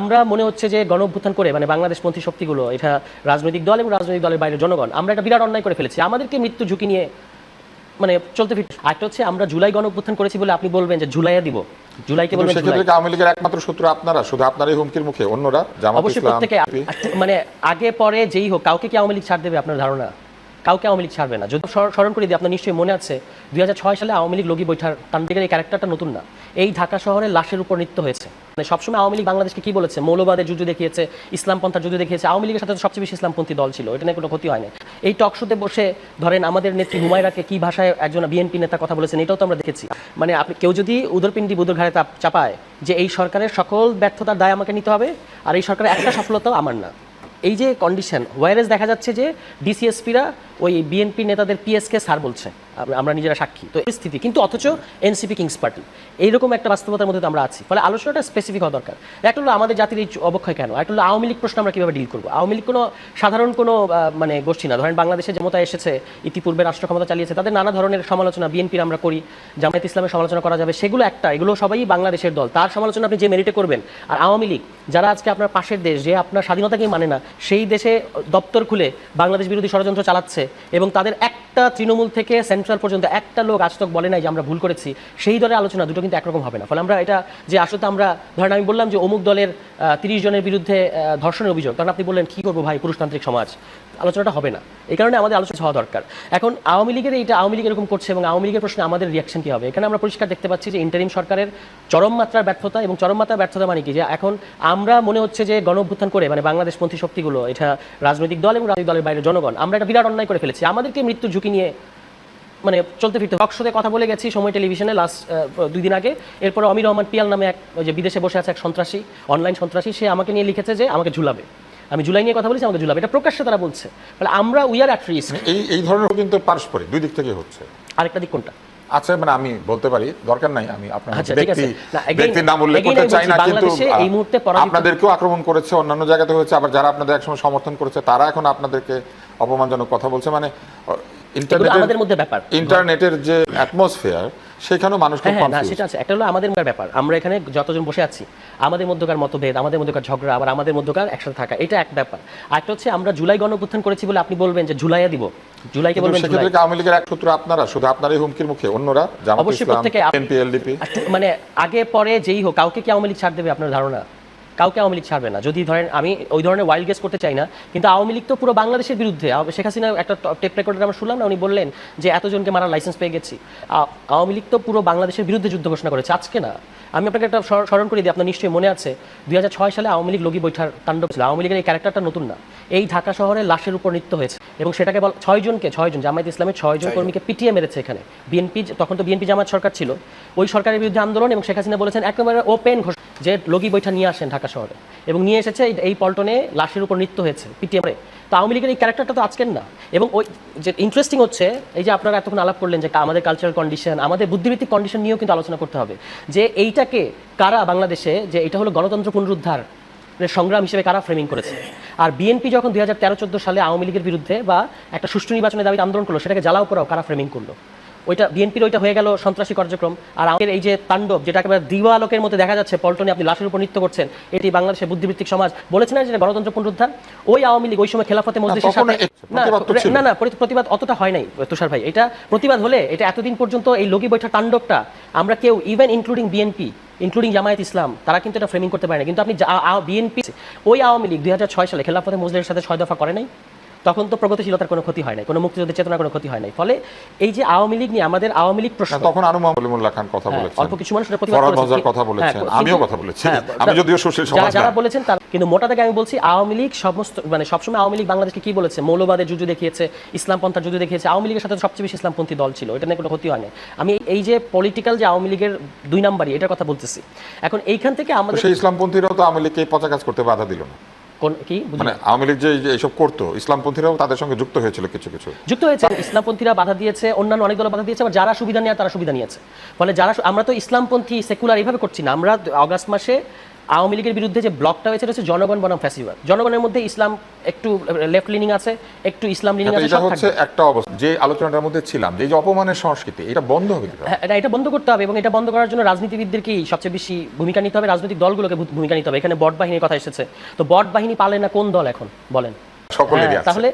আমরা মনে হচ্ছে যে গণ অভ্যুত্থান করে মানে বাংলাদেশপন্থী শক্তিগুলো এটা রাজনৈতিক দল এবং রাজনৈতিক দলের বাইরে জনগণ আমরা একটা বিরাট অন্যায় করে ফেলেছি। আমাদেরকে মৃত্যু ঝুঁকি নিয়ে মানে চলতে ফিরতে একটা হচ্ছে আমরা জুলাই গণ অভ্যুত্থান করেছি বলে আপনি বলবেন যে জুলাইয়া দিব। জুলাইকে বলবেন সেক্ষেত্রে আওয়ামী লীগের একমাত্র শত্রু আপনারা শুধু আপনারই হুমকির মুখে অন্যরা জামাত ইসলাম মানে আগে পরে যেই হোক কাউকে কি আওয়ামী লীগ ছাড় দেবে আপনার ধারণা? কাউকে আওয়ামী লীগ ছাড়বে না। যদি স্মরণ করে দিই আপনার নিশ্চয়ই মনে আছে দুই হাজার ছয় সালে আওয়ামী লীগ লগি বৈঠার তান্ত্রিকের এই ক্যারেক্টারটা নতুন না। এই ঢাকা শহরে লাশের উপর নৃত্য হয়েছে। সবসময় আওয়ামী লীগ বাংলাদেশকে কি বলেছে? মৌলবাদের যুদ্ধ দেখিয়েছে, ইসলামপন্থার যুদ্ধ দেখিয়েছে। আওয়ামী লীগের সাথে সবচেয়ে বেশি ইসলামপন্থী দল ছিল, এটা নিয়ে কোনো ক্ষতি হয় না এই টক শোতে বসে ধরেন আমাদের নেত্রী হুমায়রাকে কি ভাষায় একজন বিএনপি নেতা কথা বলেছেন, এটাও তো আমরা দেখেছি। মানে আপনি, কেউ যদি উদরপিন্ডি বুদর ঘাড়ে চাপ- চাপায় যে এই সরকারের সকল ব্যর্থতার দায় আমাকে নিতে হবে, আর এই সরকারের একটা সফলতাও আমার না। এই যে কন্ডিশন ওয়ারেস দেখা যাচ্ছে যে ডিসিএসপিরা ওই বিএনপি নেতাদের পিএসকে সার বলছে। আমরা নিজেরা সাক্ষী। তো এই স্থিতি। কিন্তু অথচ এনসিপি কিংস পার্টি, এইরকম একটা বাস্তবতার মধ্যে আমরা আছি। ফলে আলোচনাটা স্পেসিফিক হওয়া দরকার। একটা হলো আমাদের জাতির এই অবক্ষয় কেন? একটা হলো আওয়ামী লীগ প্রশ্ন আমরা কীভাবে ডিল করব? আওয়ামী লীগ কোনো সাধারণ কোনো মানে গোষ্ঠী না। ধরেন বাংলাদেশে যে মতো এসেছে, ইতিপূর্বে রাষ্ট্র ক্ষমতা চালিয়েছে, তাদের নানা ধরনের সমালোচনা বিএনপির আমরা করি, জামায়াত ইসলামের সমালোচনা করা যাবে। সেগুলো একটা। এগুলো সবাই বাংলাদেশের দল। তার সমালোচনা আপনি যে মেরিটে করবেন। আর আওয়ামী লীগ, যারা আজকে আপনার পাশের দেশ, যে আপনার স্বাধীনতাকেই মানে না, সেই দেশে দপ্তর খুলে বাংলাদেশ বিরোধী ষড়যন্ত্র চালাচ্ছে এবং তাদের একটা তৃণমূল থেকে সেন্ট্রাল পর্যন্ত একটা লোক আজ বলে নাই যে আমরা ভুল করেছি, সেই দলের আলোচনা দুটো কিন্তু একরকম হবে না। ফলে আমরা এটা যে আসলে আমরা, ধরেন আমি বললাম যে অমুক দলের তিরিশ জনের বিরুদ্ধে ধর্ষণের অভিযোগ তখন আপনি বললেন, কী করব ভাই, পুরুষতান্ত্রিক সমাজ? আলোচনাটা হবে না। এই কারণে আমাদের আলোচনা হওয়া দরকার। এখন আওয়ামী লীগের এইটা, আওয়ামী লীগ এরকম করছে এবং আওয়ামী লীগের প্রশ্নে আমাদের রিয়াকশন কি হবে? এখানে আমরা পরিষ্কার দেখতে পাচ্ছি যে ইন্টারিম সরকারের চরম মাত্রার ব্যর্থতা এবং চরম মাত্রার ব্যর্থতা মানে কি? যে এখন আমরা মনে হচ্ছে যে গণ অভ্যুত্থান করে মানে বাংলাদেশপন্থী শক্তিগুলো, এটা রাজনৈতিক দল এবং রাজনৈতিক দলের বাইরে জনগণ, আমরা একটা বিরাট অন্যায় করে ফেলেছি। আমাদেরকে মৃত্যু ঝুঁকি নিয়ে মানে চলতে ফিরতে টকশোতে কথা বলে গেছি সময় টেলিভিশনে লাস্ট দুই দিন আগে। এরপরে অমির রহমান পিয়াল নামে এক যে বিদেশে বসে আছে এক সন্ত্রাসী অনলাইন সন্ত্রাসী সে আমাকে নিয়ে লিখেছে যে আমাকে ঝুলাবে। আমি জুলাই নিয়ে কথা বলেছি আমাকে ঝুলাবে। এটা প্রকাশ্যে তারা বলছে। তাহলে আমরা উই আর অ্যাট রিস্ক এই এই ধরনের কিন্তু পারস্পরিক দুই দিক থেকে হচ্ছে। আরেকটা দিক কোনটা? আচ্ছা মানে আমি বলতে পারি দরকার নাই আমি আপনার আচ্ছা, ব্যক্তি ব্যক্তির নাম উল্লেখ করতে চাই না কিন্তু এই মুহূর্তে আপনাদেরকেও আক্রমণ করেছে অন্যান্য জায়গাতে হয়েছে আবার যারা আপনাদের একসময় সমর্থন করেছে তারা এখন আপনাদেরকে অপমানজনক কথা বলছে। মানে আমাদের মধ্যে ব্যাপার। ইন্টারনেটের যে অ্যাটমসফিয়ার সেখানেও মানুষ হ্যাঁ হ্যাঁ না সেটা আছে। একটা হলো আমাদের মধ্যে ব্যাপার। আমরা এখানে যতজন বসে আছি আমাদের মধ্যকার মতভেদ আমাদের মধ্যকার ঝগড়া আবার আমাদের মধ্যকার একসাথে থাকা এটা এক ব্যাপার। আরেকটা হচ্ছে আমরা জুলাই গণ করেছি বলে আপনি বলবেন যে জুলাইয়া দিব। জুলাইকে বলবেন সেক্ষেত্রে আওয়ামী লীগের এক শত্রু আপনারা? শুধু আপনারই হুমকির মুখে? অন্যরা? অবশ্যই প্রত্যেকে এলডিপি মানে আগে পরে যেই হোক কাউকে কি আওয়ামী লীগ ছাড় দেবে আপনার ধারণা? কাউকে আওয়ামী লীগ ছাড়বে না। যদি ধরেন আমি ওই ধরনের ওয়াইল্ড গেস করতে চাই না, কিন্তু আওয়ামী লীগ তো পুরো বাংলাদেশের বিরুদ্ধে শেখ হাসিনা একটা টেপ রেকর্ডে আমরা শুনলাম না, উনি বললেন যে এতজনকে মারা লাইসেন্স পেয়ে গেছি। আওয়ামী লীগ তো পুরো বাংলাদেশের বিরুদ্ধে যুদ্ধ ঘোষণা করেছে, আজকে না। আমি আপনাকে একটা স্মরণ করে দিই আপনার নিশ্চয়ই মনে আছে দুই হাজার ছয় সালে আওয়ামী লীগ লগি বৈঠার তাণ্ডব ছিল। আওয়ামী লীগের এই ক্যারেক্টারটা নতুন না। এই ঢাকা শহরে লাশের উপর নৃত্য হয়েছে এবং সেটাকে বল ছয় জনকে ছয় জন জামায়াত ইসলামের ছয় জন কর্মীকে পিটিয়ে মেরেছে এখানে। বিএনপি তখন তো বিএনপি জামাত সরকার ছিল। ওই সরকারের বিরুদ্ধে আন্দোলন এবং শেখ হাসিনা বলেছেন একেবারে ওপেন ঘোষণা যে লগি বৈঠা নিয়ে আসেন ঢাকা শহরে। এবং নিয়ে এসেছে এই- পল্টনে লাশের উপর নৃত্য হয়েছে পিটিয়ে মেরে। তো আওয়ামী লীগের এই ক্যারেক্টারটা তো আজকের না। এবং ওই যে ইন্টারেস্টিং হচ্ছে এই যে আপনারা এতক্ষণ আলাপ করলেন যে আমাদের কালচারাল কন্ডিশন আমাদের বুদ্ধিভিত্তিক কন্ডিশন নিয়েও কিন্তু আলোচনা করতে হবে। যে এইটাকে কারা বাংলাদেশে যে এটা হলো গণতন্ত্র পুনরুদ্ধার সংগ্রাম হিসেবে কারা ফ্রেমিং করেছে? আর বিএনপি যখন দুই হাজার তেরো সালে আওয়ামী লীগের বিরুদ্ধে বা একটা সুষ্ঠু নির্বাচনের দাবিতে আন্দোলন করল, সেটাকে জ্বালাও করাও কারা ফ্রেমিং করল? ওইটা বিএনপির ওইটা হয়ে গেল সন্ত্রাসী কার্যক্রম। আর আমাদের এই যে তাণ্ডব যেটা একেবারে দিওয়ালোকের মধ্যে দেখা যাচ্ছে পল্টনে আপনি লাশের উপর নৃত্য করছেন এটি বাংলাদেশের বুদ্ধিভিত্তিক সমাজ বলেছেন না যে গণতন্ত্র পুনরুদ্ধার? ওই আওয়ামী লীগ ওই সময় খেলাফতে সাথে প্রতিবাদ না না প্রতিবাদ অতটা হয় নাই তুষার ভাই। এটা প্রতিবাদ হলে এটা এতদিন পর্যন্ত এই লগি বৈঠা তাণ্ডবটা আমরা কেউ even including BNP including Jamaat Islam তারা কিন্তু এটা ফ্রেমিং করতে পারে না কিন্তু আপনি বিএনপি ওই আওয়ামী লীগ দুই হাজার ছয় সালে খেলাফতে মসজিদের সাথে ছয় দফা করে নাই? তখন তো প্রগতিশীলতার কোনো ক্ষতি হয় নাই কোনো মুক্তিযুদ্ধের চেতনার কোনো ক্ষতি হয় নাই। ফলে এই যে আওয়ামী লীগ নিয়ে আমাদের আওয়ামী লীগ প্রশ্ন তখন আনু মাহমুদুল্লাহ খান কথা হ্যাঁ, বলেছেন। অল্প কিছু মানুষ এটা প্রতিবাদ করেছে। কথা বলেছেন হ্যাঁ, আমিও কথা বলেছি। হ্যাঁ, আমি যদিও সুশীল সমাজ যারা। বলেছেন তারা কিন্তু মোটা থেকে আমি বলছি আওয়ামী লীগ সমস্ত মানে সবসময় আওয়ামী লীগ বাংলাদেশকে কি বলেছে? মৌলবাদের যুদ্ধ দেখিয়েছে ইসলামপন্থার যুদ্ধ দেখিয়েছে। আওয়ামী লীগের সাথে সবচেয়ে বেশি ইসলামপন্থী দল ছিল এটা নিয়ে কোনো ক্ষতি হয় না আমি এই যে পলিটিক্যাল যে আওয়ামী লীগের দুই নাম্বারই এটার কথা বলতেছি। এখন এইখান থেকে আমাদের সেই ইসলামপন্থীরাও তো আওয়ামী লীগকে পচা কাজ করতে বাধা দিল না। কোন কি? মানে আওয়ামী লীগ যে এইসব করতো ইসলামপন্থীরাও তাদের সঙ্গে যুক্ত হয়েছিল কিছু কিছু। যুক্ত হয়েছে ইসলামপন্থীরা বাধা দিয়েছে অন্যান্য অনেক দল বাধা দিয়েছে আবার যারা সুবিধা নেয় তারা সুবিধা নিয়েছে। ফলে যারা আমরা তো ইসলামপন্থী সেকুলার এইভাবে করছি না। আমরা অগাস্ট মাসে আওয়ামী লীগের বিরুদ্ধে যে ব্লকটা হয়েছে হচ্ছে জনগণ বনাম ফ্যাসিবাদ। জনগণের মধ্যে ইসলাম একটু লেফট লিনিং আছে একটু ইসলাম লিনিং আছে এটা হচ্ছে একটা অবস্থা। যে আলোচনাটার মধ্যে ছিলাম যে অপমানের সংস্কৃতি এটা বন্ধ হবে হ্যাঁ, এটা এটা বন্ধ করতে হবে এবং এটা বন্ধ করার জন্য রাজনীতিবিদদেরকেই সবচেয়ে বেশি ভূমিকা নিতে হবে। রাজনৈতিক দলগুলোকে ভূমিকা নিতে হবে। এখানে বট বাহিনীর কথা এসেছে। তো বট বাহিনী পালে না কোন দল এখন বলেন? সকলেরই হ্যাঁ, তাহলে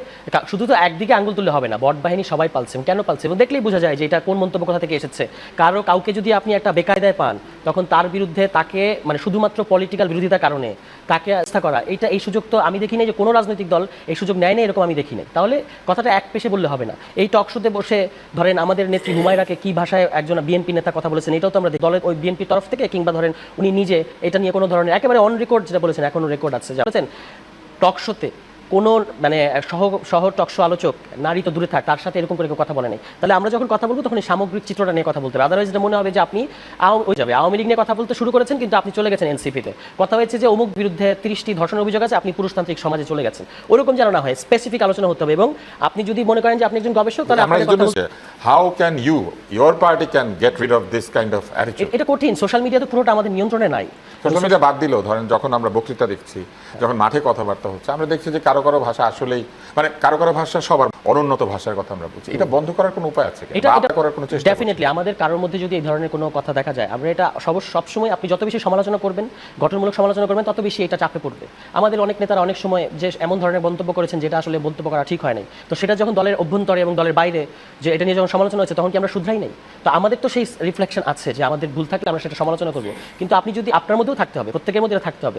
শুধু তো একদিকে আঙ্গুল তুললে হবে না বট বাহিনী সবাই পালছে কেন পালছে? এবং দেখলেই বোঝা যায় যে এটা কোন মন্তব্য কোথা থেকে এসেছে। কারও কাউকে যদি আপনি একটা বেকায়দায় পান তখন তার বিরুদ্ধে তাকে মানে শুধুমাত্র পলিটিক্যাল বিরোধিতার কারণে তাকে আস্থা করা এটা এই সুযোগ তো আমি দেখি নাই যে কোনো রাজনৈতিক দল এই সুযোগ নেয় না এরকম আমি দেখি নাই তাহলে কথাটা এক পেশে বললে হবে না। এই টক শোতে বসে ধরেন আমাদের নেত্রী হুমায়রাকে কি ভাষায় একজন বিএনপি নেতা কথা বলেছেন এটাও তো আমরা দলের ওই বিএনপির তরফ থেকে কিংবা ধরেন উনি নিজে এটা নিয়ে কোনো ধরনের একেবারে অন রেকর্ড যেটা বলেছেন এখনও রেকর্ড আছে। যা বলেছেন টক শোতে কোনো মানে সহ সহ টকশো আলোচক নারী তো দূরে থাক তার সাথে এরকম করে কেউ কথা বলে নেই। তাহলে আমরা যখন কথা বলব তখন এই সামগ্রিক চিত্রটা নিয়ে কথা বলতে হবে। আদারওয়াইজ এটা মনে হবে যে আপনি ওই যাবে আওয়ামী লীগ নিয়ে কথা বলতে শুরু করেছেন কিন্তু আপনি চলে গেছেন এনসিপিতে। কথা হয়েছে যে অমুক বিরুদ্ধে তিরিশটি ধর্ষণ অভিযোগ আছে আপনি পুরুষতান্ত্রিক সমাজে চলে গেছেন। ওরকম যেন না হয় স্পেসিফিক আলোচনা হতে হবে এবং আপনি যদি মনে করেন যে আপনি একজন গবেষক তাহলে how can you your party can get rid of this kind of attitude এটা কঠিন সোশ্যাল মিডিয়া তো পুরোটা আমাদের নিয়ন্ত্রণে নাই। সোশ্যাল মিডিয়া বাদ দিলেও ধরেন যখন আমরা বক্তৃতা দেখছি যখন মাঠে কথাবার্তা হচ্ছে আমরা দেখছি যে কারও কারও কারও ভাষা আসলেই মানে কারও কারও ভাষা সবার অনুন্নত ভাষার কথা আমরা বলছি। এটা বন্ধ করার কোনো উপায় আছে এটা এটা করার কোনো চেষ্টা? ডেফিনেটলি আমাদের কারোর মধ্যে যদি এই ধরনের কোনো কথা দেখা যায় আমরা এটা সব সবসময় আপনি যত বেশি সমালোচনা করবেন গঠনমূলক সমালোচনা করবেন তত বেশি এটা চাপে পড়বে। আমাদের অনেক নেতারা অনেক সময় যে এমন ধরনের মন্তব্য করেছেন যেটা আসলে মন্তব্য করা ঠিক হয় নাই। তো সেটা যখন দলের অভ্যন্তরে এবং দলের বাইরে যে এটা নিয়ে যখন সমালোচনা হচ্ছে তখন কি আমরা শুধরাই নাই? তো আমাদের তো সেই রিফ্লেকশন আছে যে আমাদের ভুল থাকলে আমরা সেটা সমালোচনা করব। কিন্তু আপনি যদি আপনার মধ্যেও থাকতে হবে প্রত্যেকের মধ্যে থাকতে হবে।